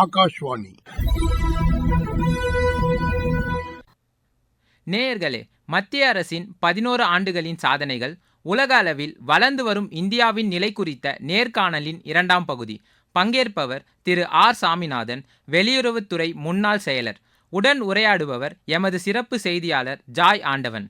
ஆகாஷ்வாணி. நேயர்களே மத்திய அரசின் பதினோரு ஆண்டுகளின் சாதனைகள் உலக அளவில் வளர்ந்து வரும் இந்தியாவின் நிலை குறித்த நேர்காணலின் இரண்டாம் பகுதி. பங்கேற்பவர் திரு ஆர் சாமிநாதன் வெளியுறவுத்துறை முன்னாள் செயலர். உடன் உரையாடுபவர் எமது சிறப்பு செய்தியாளர் ஜாய் ஆண்டவன்.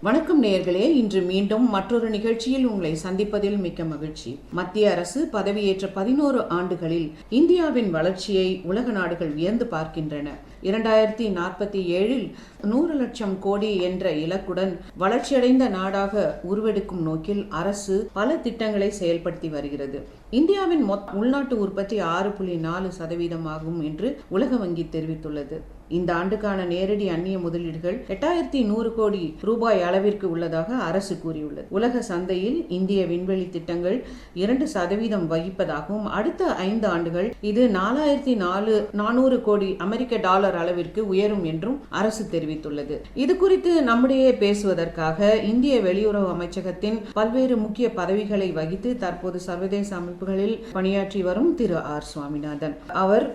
வணக்கம் நேயர்களே இன்று மீண்டும் மற்றொரு நிகழ்ச்சியில் உங்களை சந்திப்பதில் மிக்க மகிழ்ச்சி. மத்திய அரசு பதவியேற்ற பதினோரு ஆண்டுகளில் இந்தியாவின் வளர்ச்சியை உலக நாடுகள் வியந்து பார்க்கின்றன. இரண்டாயிரத்தி நாற்பத்தி ஏழில் நூறு லட்சம் கோடி என்ற இலக்குடன் வளர்ச்சியடைந்த நாடாக உருவெடுக்கும் நோக்கில் அரசு பல திட்டங்களை செயல்படுத்தி வருகிறது. இந்தியாவின் மொத்த உள்நாட்டு உற்பத்தி ஆறு புள்ளி நாலு சதவீதமாகும் என்று உலக வங்கி தெரிவித்துள்ளது. இந்த ஆண்டுக்கான நேரடி அந்நிய முதலீடுகள் எட்டாயிரத்தி நூறு கோடி ரூபாய் அளவிற்கு உள்ளதாக அரசு கூறியுள்ளது. உலக சந்தையில் இந்திய விண்வெளி திட்டங்கள் இரண்டு சதவீதம் வகிப்பதாகவும் அடுத்த ஐந்து ஆண்டுகள் இது நாலாயிரத்தி நாலு நானூறு கோடி அமெரிக்க டாலர் டாலர் அளவிற்கு உயரும் என்றும் அரசு தெரிவித்துள்ளது. இது குறித்து நம்முடைய பேசுவதற்காக இந்திய வெளியுறவு அமைச்சகத்தின் பல்வேறு முக்கிய பதவிகளை வகித்து தற்போது சர்வதேச அமைப்புகளில் பணியாற்றி வரும் திரு. ஆர். சுவாமிநாதன். அவர்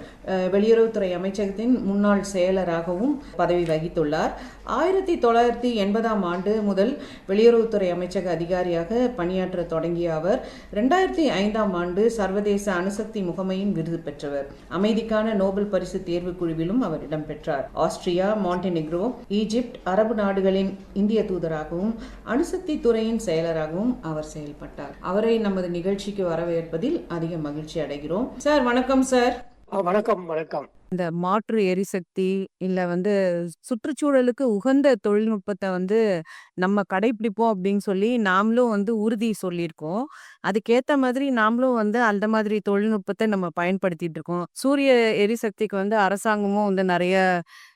வெளியுறவுத்துறை அமைச்சகத்தின் முன்னாள் செயலராகவும் பதவி வகித்துள்ளார். ஆயிரத்தி தொள்ளாயிரத்தி எண்பதாம் ஆண்டு முதல் வெளியுறவுத்துறை அமைச்சக அதிகாரியாக பணியாற்ற தொடங்கிய அவர் ரெண்டாயிரத்தி ஐந்தாம் ஆண்டு சர்வதேச அணுசக்தி முகமையின் விருது பெற்றவர். அமைதிக்கான நோபல் பரிசு தேர்வு குழுவிலும் அவர் இடம்பெற்றார். ஆஸ்திரியா மாண்டெனிக்ரோ ஈஜிப்ட் அரபு நாடுகளின் இந்திய தூதராகவும் அணுசக்தி துறையின் செயலராகவும் அவர் செயல்பட்டார். அவரை நமது நிகழ்ச்சிக்கு வரவேற்பதில் அதிக மகிழ்ச்சி அடைகிறோம். சார் வணக்கம் சார். வணக்கம் வணக்கம் இந்த மாற்று எரிசக்தி இல்ல வந்து சுற்றுச்சூழலுக்கு உகந்த தொழில்நுட்பத்தை வந்து நம்ம கடைபிடிப்போம் அப்படின்னு சொல்லி நாமளும் வந்து உறுதி சொல்லியிருக்கோம். அதுக்கேத்த மாதிரி நாமளும் வந்து அந்த மாதிரி தொழில்நுட்பத்தை நம்ம பயன்படுத்திட்டு இருக்கோம். சூரிய எரிசக்திக்கு வந்து அரசாங்கமும் வந்து நெறைய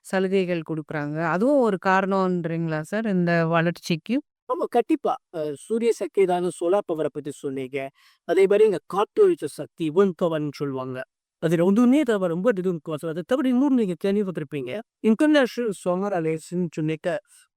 சலுகைகள் குடுக்குறாங்க. அதுவும் ஒரு காரணம்ன்றீங்களா சார் இந்த வளர்ச்சிக்கு? ஆமா கண்டிப்பா அஹ், சூரிய சக்தி தான் சோலார் பவரை பத்தி சொன்னீங்க அதே மாதிரி இங்க காற்றொழிச்ச சக்தி ஒன் பவர்னு சொல்லுவாங்க அது ஒன்றுமே தவிர ரொம்ப இது அதை தவிர இன்னொன்று நீங்கள் கேள்விப்பட்டிருப்பீங்க இன்டர்நேஷனல் சோலார் அலையன்ஸ்னு சொன்னிக்க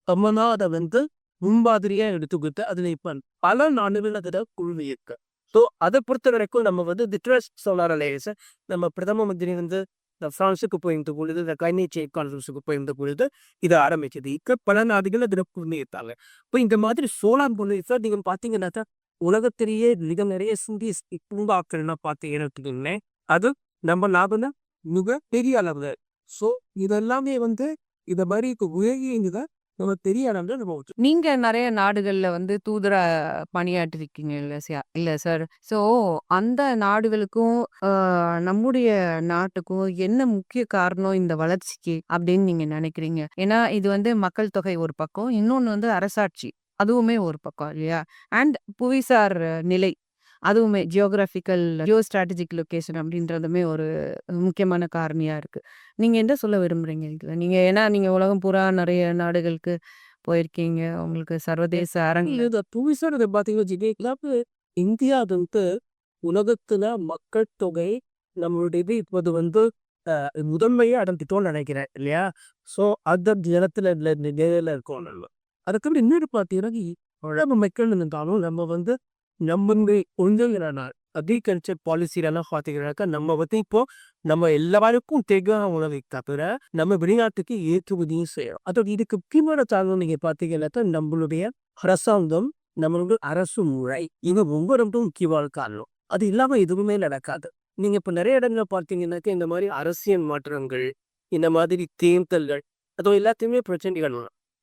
அம்மனா அதை வந்து முன்மாதிரியாக எடுத்துக்கிட்டு அதில் இப்போ பல நாடுகள் அதில் குழு இருக்கு. ஸோ அதை பொறுத்த வரைக்கும் நம்ம வந்து திட்ரஸ் சோலார் அலையன்ஸை நம்ம பிரதம மந்திரி வந்து இந்த பிரான்ஸுக்கு போயிருந்த பொழுது இந்த கிளைமேட் சேஞ்ச் கான்ஃபரன்ஸுக்கு போயிருந்த பொழுது இதை ஆரம்பிச்சது. இப்போ பல நாடுகள் அதில் புரிஞ்சுக்கிட்டாங்க இப்போ இந்த மாதிரி சோலார் பொருள் நீங்க பார்த்தீங்கன்னா உலகத்திலேயே மிக நிறைய சிந்தி பூங்காக்கள்னா பார்த்தீங்கன்னா அது நம்ம லாபம் மிக பெரிய அளவுல ஸோ இதெல்லாமே வந்து இத மாதிரி உயர்ந்த நம்ம பெரிய அளவுல நம்ம நீங்க நிறைய நாடுகள்ல வந்து தூதரா பணியாற்றிருக்கீங்க இல்ல சியா இல்ல சார். ஸோ அந்த நாடுகளுக்கும் நம்முடைய நாட்டுக்கும் என்ன முக்கிய காரணம் இந்த வளர்ச்சிக்கு அப்படின்னு நீங்க நினைக்கிறீங்க? ஏன்னா இது வந்து மக்கள் தொகை ஒரு பக்கம். இன்னொன்னு வந்து அரசாட்சி. அதுவுமே ஒரு பக்கம் இல்லையா? அண்ட் புவிசார் நிலை. அதுவுமே ஜியோகிராபிக்கல் ஜியோ ஸ்ட்ராட்டஜிக் லொகேஷன் அப்படின்றதுமே ஒரு முக்கியமான காரணியா இருக்கு. நீங்க என்ன சொல்ல விரும்புறீங்க இதுல? நீங்க ஏன்னா நீங்க உலகம் பூரா நெறைய நாடுகளுக்கு போயிருக்கீங்க. உங்களுக்கு சர்வதேச அரங்கில இந்த புவிசார் இதை பார்த்தீங்கன்னா இந்தியா வந்து உலகத்துல மக்கள் தொகை நம்மளுடைய இது இப்போது வந்து முதன்மையை அடைஞ்சிட்டோம்னு நினைக்கிறேன் இல்லையா ஸோ அந்த ஜலத்துல நிலையில இருக்கோம் நம்ம அதுக்கப்புறம் இன்னொரு பார்த்தீங்கன்னா உலக மக்கள் இருந்தாலும் நம்ம வந்து நம்ம ஒழுங்குங்கிற நாள் அக்ரிகல்ச்சர் பாலிசிலெல்லாம் பார்த்தீங்கன்னாக்கா நம்ம பற்றி இப்போ நம்ம எல்லாருக்கும் தேவையான உணவை தவிர நம்ம வெளிநாட்டுக்கு ஏற்றுமதியும் செய்யறோம். அதோட இதுக்கு பின்னோட காரணம் நீங்க பார்த்தீங்கன்னாக்கா நம்மளுடைய அரசாங்கம் நம்மளுடைய அரசு முறை. இது ரொம்ப ரொம்ப முக்கியமான காரணம். அது இல்லாம எதுவுமே நடக்காது. நீங்க இப்ப நிறைய இடங்கள்ல பார்த்தீங்கன்னாக்கா இந்த மாதிரி அரசியல் மாற்றங்கள் இந்த மாதிரி தேர்தல்கள் அதோ எல்லாத்தையுமே பிரச்சனைகள்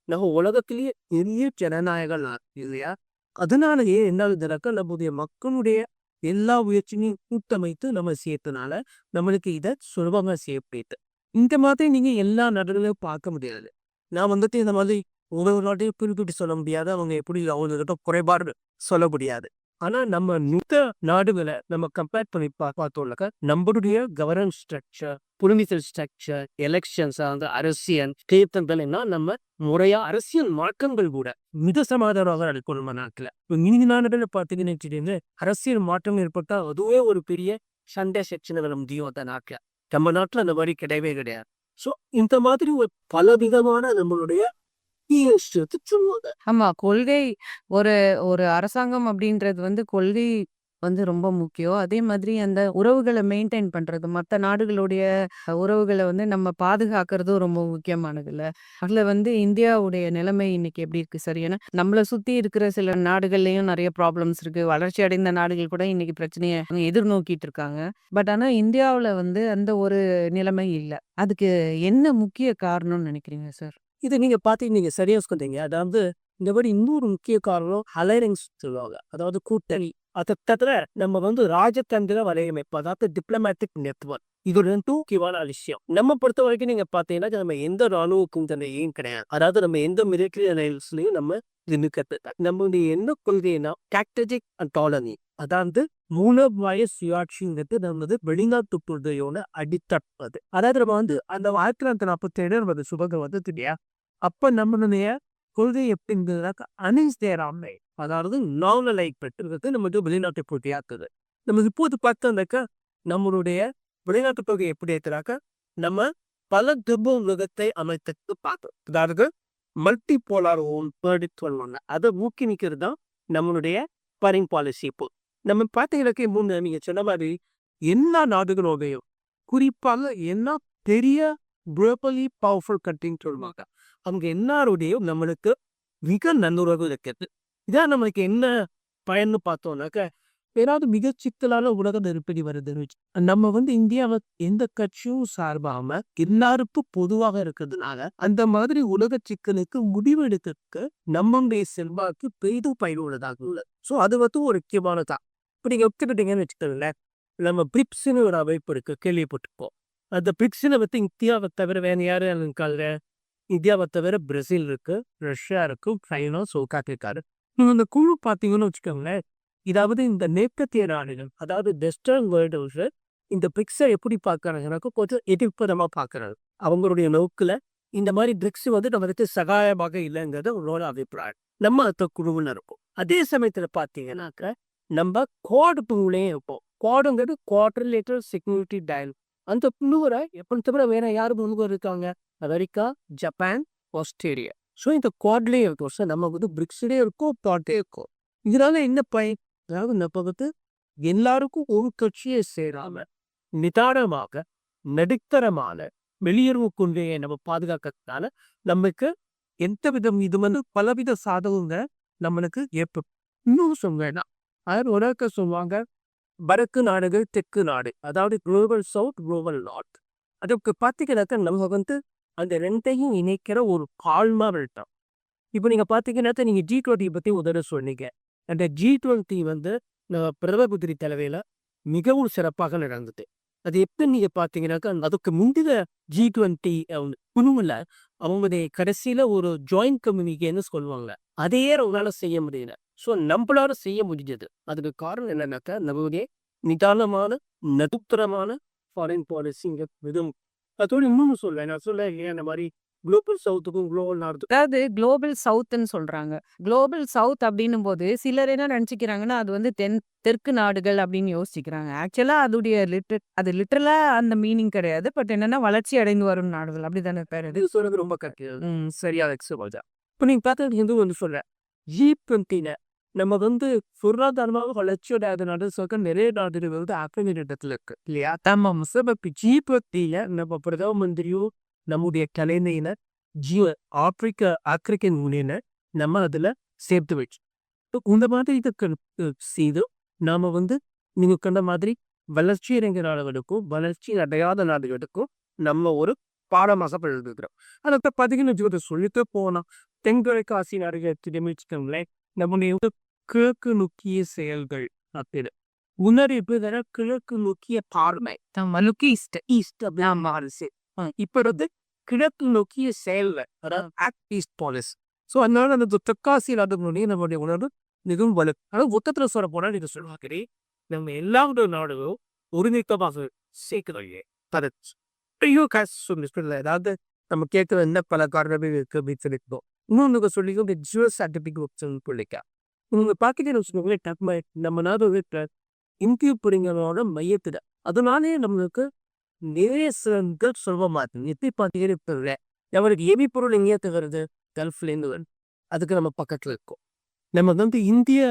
நம்ம உலகத்திலேயே பெரிய ஜனநாயகம் இல்லையா? அதனாலயே என்ன ஆகுதுனாக்கா நம்முடைய மக்களுடைய எல்லா முயற்சியும் கூட்டமைத்து நம்ம சேர்த்தனால நம்மளுக்கு இதை சுலபமா செய்யப்படுது இந்த மாதிரி நீங்க எல்லா நாடுகளையும் பார்க்க முடியாது. நான் வந்துட்டு இந்த மாதிரி ஒவ்வொரு நாட்டையும் குறிப்பிட்டு சொல்ல முடியாது. அவங்க எப்படி அவங்க குறைபாடு சொல்ல முடியாது. ஆனா நம்ம மித்த நாடுகளை நம்ம கம்பேர் பண்ணி பா நம்மளுடைய governance structure political structure elections அந்த அரசியல் தீர்த்தங்கள் எல்லாம் நம்ம முறையா அரசியல் மாற்றங்கள் கூட. மிக சமாதானமாக நடக்கும் நம்ம நாட்டுல. இப்போ இனி நாடுகள் பார்த்தீங்கன்னு அரசியல் மாற்றம் ஏற்பட்டா அதுவே ஒரு பெரிய சண்டை செக்ஷன் வர முடியும் அந்த நாட்டுல. நம்ம நாட்டுல அந்த மாதிரி கிடையவே கிடையாது. ஸோ இந்த மாதிரி ஒரு பல விதமான நம்மளுடைய ஆமா. கொள்கை ஒரு ஒரு அரசாங்கம் அப்படின்றது வந்து கொள்கை வந்து ரொம்ப முக்கியம். அதே மாதிரி அந்த உறவுகளை மெயின்டைன் பண்றது, மத்த நாடுகளுடைய உறவுகளை வந்து நம்ம பாதுகாக்கிறதும் ரொம்ப முக்கியமானதுல்ல. அதுல வந்து இந்தியாவுடைய நிலைமை இன்னைக்கு எப்படி இருக்கு சரி ஏன்னா, நம்மள சுத்தி இருக்கிற சில நாடுகள்லயும் நிறைய ப்ராப்ளம்ஸ் இருக்கு. வளர்ச்சி அடைந்த நாடுகள் கூட இன்னைக்கு பிரச்சனையை எதிர்நோக்கிட்டு இருக்காங்க. பட் ஆனா இந்தியாவுல வந்து அந்த ஒரு நிலைமை இல்லை அதுக்கு என்ன முக்கிய காரணம்னு நினைக்கிறீங்க சார்? இது நீங்க பார்த்து நீங்க சரியா சொன்னீங்க. அதாவது இந்த மாதிரி இன்னொரு முக்கிய காரணம் அலைரிங்ஸ் சொல்லுவாங்க. அதாவது கூட்டணி. அதை தவிர நம்ம வந்து ராஜதந்திர வலையமைப்பு அதாவது டிப்ளமேட்டிக் நெட்ஒர்க் இது 2ம் முக்கியமான விஷயம். நம்ம பொறுத்த வரைக்கும் நீங்க பாத்தீங்கன்னா நம்ம எந்த ராணுவ கூட்டணியும் கிடையாது. அதாவது நம்ம எந்த மிலிட்டரி அலையன்ஸ்லயும் நம்ம நிற்கிறது நிக்கிறது. என்ன கொள்கைன்னா, அண்ட் காலனி அதாவது மூலோபாய சுயாட்சிங்கிறது நமது வெளிநாட்டு கொள்கையோட அடித்தளம். அதாவது நம்ம வந்து அந்த 1947 நமது சுபகம் வந்து இல்லையா? அப்ப நம்மளுடைய கொள்கை எப்படிங்கிறதுனாக்கா தேராமை அதாவது நான் லைக் பெற்றது நமக்கு வெளிநாட்டு போட்டியாக்குது. நம்ம இப்போது பார்த்தோம்னாக்கா, நம்மளுடைய வெளிநாட்டு கொள்கை எப்படி ஏற்றுறாக்க நம்ம பல துப உலகத்தை அமைத்துட்டு பார்த்தோம். அதாவது மல்டி போலார் வேர்ல்டு சொல்லுவாங்க. அத ஊக்குவிக்கிறது தான் நம்மளுடைய ஃபாரின் பாலிசி இப்போ. நம்ம பார்த்தீங்கன்னாக்கா, மூணு நீங்க சொன்ன மாதிரி எல்லா நாடுகளோடையும் குறிப்பாக எல்லா பெரிய குளோபலி பவர்ஃபுல் கண்ட்ரின்னு சொல்லுவாங்க. அவங்க எல்லாருடையும் நம்மளுக்கு மிக நல்லுறவு இருக்கிறது. இதான் நம்மளுக்கு என்ன பயன்னு பார்த்தோம்னாக்க ஏதாவது மிக சிக்கலான உலக நெருக்கடி வருதுன்னு நம்ம வந்து இந்தியாவ எந்த கட்சியும் சார்பாம எல்லாருக்கும் பொதுவாக இருக்கிறதுனால, அந்த மாதிரி உலக சிக்கலுக்கு முடிவெடுக்கிறதுக்கு நம்முடைய செல்வாக்கு பெரிதும் பயனுள்ளதாக உள்ளது. ஸோ அது வந்து ஒரு முக்கியமானதா. இப்போ நீங்க ஒத்துக்கிட்டீங்கன்னு வச்சுக்கோங்களேன், நம்ம பிரிப்ஸ்னு ஒரு அமைப்பு இருக்கு கேள்விப்பட்டிருப்போம். அந்த பிரிக்ஸ்ல வந்து இந்தியாவை தவிர வேற யாரு இருக்காங்க? இந்தியாவை தவிர பிரேசில் இருக்கு, ரஷ்யா இருக்கு, சைனா, சவுத் ஆப்பிரிக்கா இருக்கு. நீங்க அந்த குழு பார்த்தீங்கன்னு வச்சுக்கோங்களேன், இதாவது இந்த மேற்கத்திய நாடுகள் அதாவது வெஸ்டர்ன் வேர்ல்டு இந்த பிரிக்ஸ எப்படி பார்க்கறாங்கன்னாக்கா, கொஞ்சம் எதிர்ப்பதமாக பார்க்கறாங்க. அவங்களுடைய நோக்குல இந்த மாதிரி பிரிக்ஸ் வந்து நம்மளுக்கு சகாயமாக இல்லைங்கிறது உங்களோட அபிப்பிராயம். நம்ம அந்த குழுவுன்னு இருப்போம் அதே சமயத்துல பார்த்தீங்கன்னாக்க நம்ம குவாடு குழுவுலயும் இருப்போம். குவாடுங்கிறது குவாட்ரிலேட்டர் செக்யூரிட்டி டயல் அந்த குழுவுல எப்போ தவிர வேற யாரு முன்னுக்கு இருக்காங்க? America, Japan, Australia. ஸோ இந்த குவாட்லயும் இருக்கும் சார் நம்ம வந்து பிரிக்ஸ்லேயே இருக்கும் குவாட்லயும் இருக்கும் இதனால என்ன பயன்? அதாவது நம்ம வந்து எல்லாருக்கும் ஒரு கட்சியை சேராம, நிதானமாக, நடுத்தரமான வெளியுறவு கொள்கையை நம்ம பாதுகாக்கிறதுனால, நமக்கு எந்த விதம் இது வந்து பலவித சாதகங்க நம்மளுக்கு ஏற்படும். இன்னும் சொல்லுவேன்னா அதாவது உலகத்துல சொல்லுவாங்க, வடக்கு நாடுகள், தெற்கு நாடு. அதாவது குளோபல் சவுத், குளோபல் நார்த். அதுக்கு பார்த்தீங்கன்னாக்கா, நம்ம வந்து அந்த ரெண்டையும் இணைக்கிற ஒரு கால்மா விட்டோம். இப்ப நீங்க பார்த்தீங்கன்னாக்கா, நீங்க G20 பத்தி பற்றி தடவ சொன்னீங்க. அந்த G20 வந்து நம்ம பிரதம குதிரி தலைமையில மிகவும் சிறப்பாக நடந்தது. அது எப்படி நீங்க பார்த்தீங்கன்னாக்கா, அதுக்கு முந்தின G20 குழுவுல அவங்களுடைய கடைசியில் ஒரு ஜாயிண்ட் கம்யூனிகேன்னு சொல்லுவாங்க. அதையே அவங்களால செய்ய முடியல. ஸோ நம்பளால செய்ய முடிஞ்சது. அதுக்கு காரணம் என்னன்னாக்கா, நம்மளுடைய நிதானமான, நடுத்தரமான ஃபாரின் பாலிசிங்க விதம். அதோட இன்னொன்னு சொல்றேன். நான் சொல்ல இல்லையா இந்த மாரி குளோபல் சவுத்துக்கும், குளோபல் நார்த்துக்கும் அதாவது குளோபல் சவுத்ன்னு சொல்றாங்க. குளோபல் சவுத் அப்படின்னும்போது சிலர் என்ன நினைச்சுக்கிறாங்கன்னா, அது வந்து தென் தெற்கு நாடுகள் அப்படின்னு யோசிக்கிறாங்க. ஆக்சுவலா அதுடைய லிட்டர் அது லிட்டரலா அந்த மீனிங் கிடையாது. பட் என்னன்னா வளர்ச்சி அடைந்து வரும் நாடுகள். அப்படித்தானே பேர் அது? இது சொல்றது ரொம்ப கரெக்ட். சரியா தான். இப்ப நீங்க பார்த்தது இது வந்து சொல்றேன். G20ல நம்ம வந்து பொருளாதாரமாக வளர்ச்சி அடையாத நாடு நிறைய நாடுகள் வந்து ஆப்பிரிக்க இடத்துல இருக்கு. இல்லையா? நம்ம முசபப்பி G20ல நம்ம பிரதம மந்திரியும், நம்முடைய தலைமையினர் ஜி ஆப்பிரிக்க ஆப்பிரிக்கன் யூனியனை நம்ம அதுல சேர்த்து வச்சு. இந்த மாதிரி இதுக்கு செய்து நாம வந்து நீங்க கண்ட மாதிரி வளர்ச்சி இறங்கிய நாடுகளுக்கும், வளர்ச்சி அடையாத நாடுகளுக்கும் நம்ம ஒரு பாடமாக எழுதுகிறோம். அதை பார்த்தீங்கன்னு சொல்லிட்டு போனா தென்கிழக்கு ஆசிய நாடுகள் எடுத்துட்டோம்னு நம்முடைய கிழக்கு நோக்கிய செயல்கள் அப்படின்னு. உணர்வு தர கிழக்கு நோக்கிய பார்வை. நம்ம லுக் ஈஸ்ட். ஈஸ்ட் அப்படின்னு. இப்ப வந்து கிழக்கு நோக்கிய செயல்கள். அதாவது ஆக்ட் ஈஸ்ட் பாலிசி. ஸோ அதனால அந்த தெற்காசிய நாடுகளுடைய நம்முடைய உணர்வு மிகவும் வலு. அதாவது மொத்தத்துல சொல்ல போனா நீங்க சொல்லுவாங்க நம்ம எல்லா நாடுகளும் சொல்லி சொல்லல. அதாவது நம்ம கேட்கிற என்ன பல காரணங்கள் இருக்கு அப்படின்னு சொல்லியிருக்கோம். இன்னொன்னு சொல்லிங்க இந்த ஜியோ சர்டிபிகேட் ஆப்ஷன் சொல்லிக்க. இவங்க பார்த்தீங்கன்னு வச்சுக்கோங்களேன், நம்ம நம்ம நாடு இருக்கிற இந்திய புரிங்களோட மையத்தில் அதனாலே நம்மளுக்கு நிறைய சிலர்கள் சுலபமாக மாட்டோம். எப்படி பார்த்தீங்கன்னு வச்சுக்கோங்களேன், நம்மளுக்கு எவி பொருள் எங்கேயிருந்து வருது? கல்ஃப்லேருந்து வருது. அதுக்கு நம்ம பக்கத்தில் இருக்கோம். நம்ம வந்து இந்திய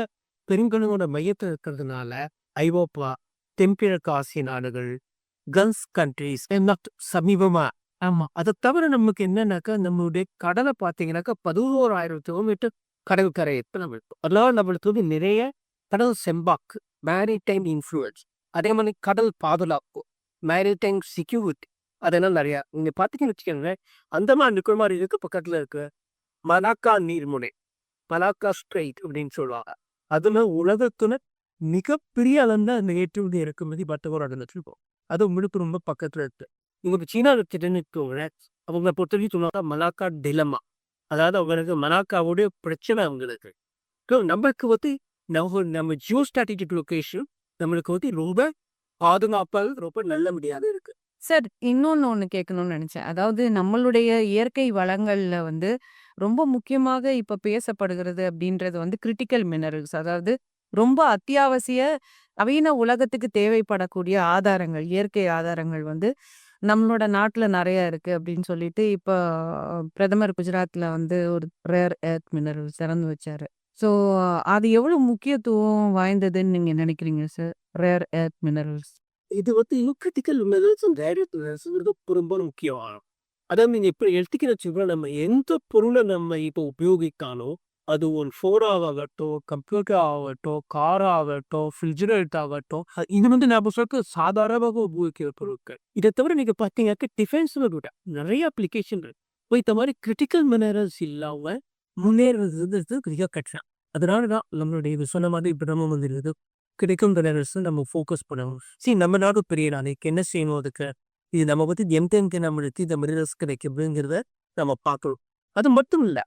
பெருங்கடலோட மையத்தில் இருக்கிறதுனால, ஐரோப்பா தென்கிழக்கு ஆசிய நாடுகள் கல்ஃப் கண்ட்ரீஸ் சமீபமாக ஆமாம் அதை தவிர நமக்கு என்னன்னாக்கா நம்மளுடைய கடலை பார்த்தீங்கன்னாக்கா பதினோராயிரம் கிலோமீட்டர் கடற்கரை எத்தனை இருக்கும் அதனால நம்மளுக்கு வந்து நிறைய கடல் செம்பாக்கு மேரிடைம் இன்ஃப்ளூயன்ஸ் அதே மாதிரி கடல் பாதுகாப்பு மேரிடைம் செக்யூரிட்டி அதெல்லாம் நிறையா. நீங்க பார்த்தீங்கன்னு வச்சுக்கோங்களேன் அந்தமான் இருக்கிற மாதிரி இருக்கு பக்கத்துல இருக்கு மலாக்கா நீர்முனை மலாக்கா ஸ்ட்ரெயிட் அப்படின்னு சொல்லுவாங்க. அதுல உலகத்துல மிகப்பெரிய அளந்த அந்த ஏற்றுமதி இறக்குமதி பத்தவர் நடந்துட்டு இருக்கும். அது உங்களுக்கு ரொம்ப பக்கத்துல இருக்கு. உங்களுக்கு சீனா வச்சுட்டுன்னு இருக்கவங்களேன் அவங்க பொறுத்த வரைக்கும் சொல்லுவாங்க மலாக்கா டிலமா அதாவது அவங்களுக்கு மலாக்காவுடைய பிரச்சனை அவங்களுக்கு ஸோ நம்மளுக்கு வந்து நம்ம நம்ம ஜியோ ஸ்ட்ராட்டஜிக் லொகேஷன் நம்மளுக்கு வந்து ரொம்ப பாதுகாப்பாக ரொம்ப நல்லபடியாக இருக்கு சார் இன்னொன்னு ஒண்ணு கேட்கணும்னு நினைச்சேன். அதாவது நம்மளுடைய இயற்கை வளங்கள்ல வந்து ரொம்ப முக்கியமாக இப்ப பேசப்படுகிறது அப்படின்றது வந்து கிரிட்டிக்கல் மினரல்ஸ். அதாவது ரொம்ப அத்தியாவசிய நவீன உலகத்துக்கு தேவைப்படக்கூடிய ஆதாரங்கள், இயற்கை ஆதாரங்கள் வந்து நம்மளோட நாட்டில் நிறைய இருக்கு அப்படின்னு சொல்லிட்டு இப்போ பிரதமர் குஜராத்தில் வந்து ஒரு ரேர் எர்த் மினரல் திறந்து வச்சாரு. ஸோ அது எவ்வளோ முக்கியத்துவம் வாய்ந்ததுன்னு நீங்கள் நினைக்கிறீங்க சார்? Rare earth minerals. இது வந்து யூக்ரிட்டிக்கல் கிரிட்டிக்கல் ரேர் டைரக்ட் மினரல்ஸுங்கிறது ரொம்ப முக்கியம் அதாவது நீங்கள் இப்போ எடுத்துக்கிற வச்சுக்கோங்களேன் நம்ம எந்த பொருளை நம்ம இப்போ உபயோகிக்கானோ அது ஒரு ஃபோனாகட்டும் கம்ப்யூட்டர் ஆகட்டும் கார் ஆகட்டும் ஃப்ரிட்ஜரேட் ஆகட்டும் இது வந்து நம்ம சொல்ல சாதாரணமாக உபயோகிக்கிற பொருட்கள். இதை தவிர நீங்க பார்த்தீங்கன்னாக்க டிஃபென்ஸ் கூட நிறைய அப்ளிகேஷன் இருக்கு. இப்போ இந்த மாதிரி கிரிட்டிக்கல் மினரல்ஸ் இல்லாம முன்னேறது மிக கஷ்டம் அதனால தான் நம்மளுடைய சொன்ன மாதிரி பிரமம் வந்து இருக்குது கிடைக்கும் மினரல்ஸ் நம்ம ஃபோக்கஸ் பண்ணணும். சரி நம்ம நாடு பெரிய நாளைக்கு என்ன செய்யணும் அதுக்கு? இது நம்ம பத்தி எந்த எங்க நம்மளுக்கு இந்த மினரல்ஸ் கிடைக்குதுங்கிறத நம்ம பார்க்கணும். அது மட்டும் இல்ல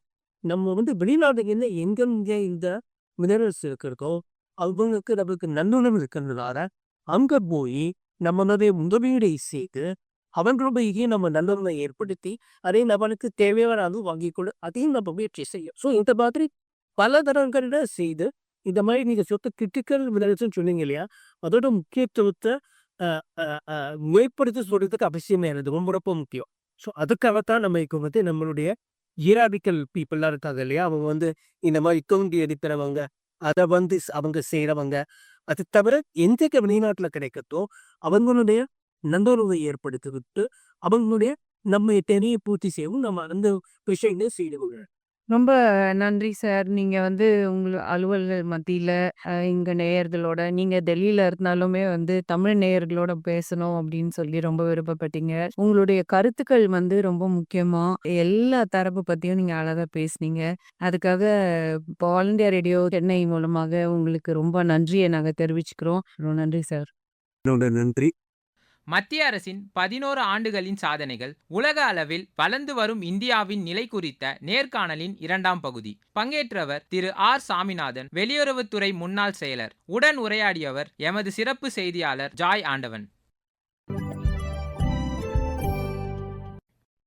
நம்ம வந்து வெளிநாடுகளில் எங்கெங்க இந்த மினரல்ஸ் இருக்கிறதோ அவங்களுக்கு நம்மளுக்கு நல்லுணம் இருக்கிறதுனால அங்க போய் நம்மளுடைய முதலீடை செய்து அவங்களுடைய நம்ம நல்லுறவை ஏற்படுத்தி அதே நம்மளுக்கு தேவையான அளவு வாங்கி கொடு அதையும் நம்ம முயற்சி செய்யும் ஸோ இந்த மாதிரி பல தரங்களில் செய்து இந்த மாதிரி நீங்க சொத்து கிரிட்டிக்கல் மினரல்ஸ்னு சொன்னீங்க இல்லையா அதோட முக்கியத்துவத்தை முயற்படுத்தி அஹ், சொல்றதுக்கு அவசியமே இருந்தது ரொம்ப ரொம்ப முக்கியம். ஸோ அதுக்காகத்தான் நம்ம இப்போ வந்து நம்மளுடைய ஹியராபிக்கல் பீப்புளெலாம் இருக்காங்க இல்லையா? அவங்க வந்து இந்த மாதிரி தோண்டி எடுக்கிறவங்க அதை வந்து அவங்க செய்கிறவங்க அது தவிர எந்த வெளிநாட்டில் கிடைக்கத்தோ அவங்களுடைய நல்லுறவை ஏற்படுத்திவிட்டு அவங்களுடைய நம்ம தேவையை பூர்த்தி செய்யவும் நம்ம அந்த விஷயங்கள் செய்து ரொம்ப நன்றி சார். நீங்க வந்து உங்க அலுவல்கள் மத்தியில அ இங்க நேயர்களோட நீங்க டெல்லியில இருந்தாலுமே வந்து தமிழ் நேயர்களோட பேசணும் அப்படின்னு சொல்லி ரொம்ப விருப்பப்பட்டீங்க. உங்களுடைய கருத்துக்கள் வந்து ரொம்ப முக்கியமா எல்லா தரப்பு பத்தியும் நீங்க அழகா பேசுனீங்க. அதுக்காக இப்போ ஆல் ரேடியோ சென்னை மூலமாக உங்களுக்கு ரொம்ப நன்றிய நாங்க தெரிவிச்சுக்கிறோம். ரொம்ப நன்றி சார். என்னோட நன்றி மத்திய அரசின் பதினோரு ஆண்டுகளின் சாதனைகள் உலக அளவில் வளர்ந்து வரும் இந்தியாவின் நிலை குறித்த நேர்காணலின் இரண்டாம் பகுதி. பங்கேற்றவர் திரு ஆர். சாமிநாதன் வெளியுறவுத்துறை முன்னாள் செயலர். உடன் உரையாடியவர் எமது சிறப்பு செய்தியாளர் ஜாய் ஆண்டவன்.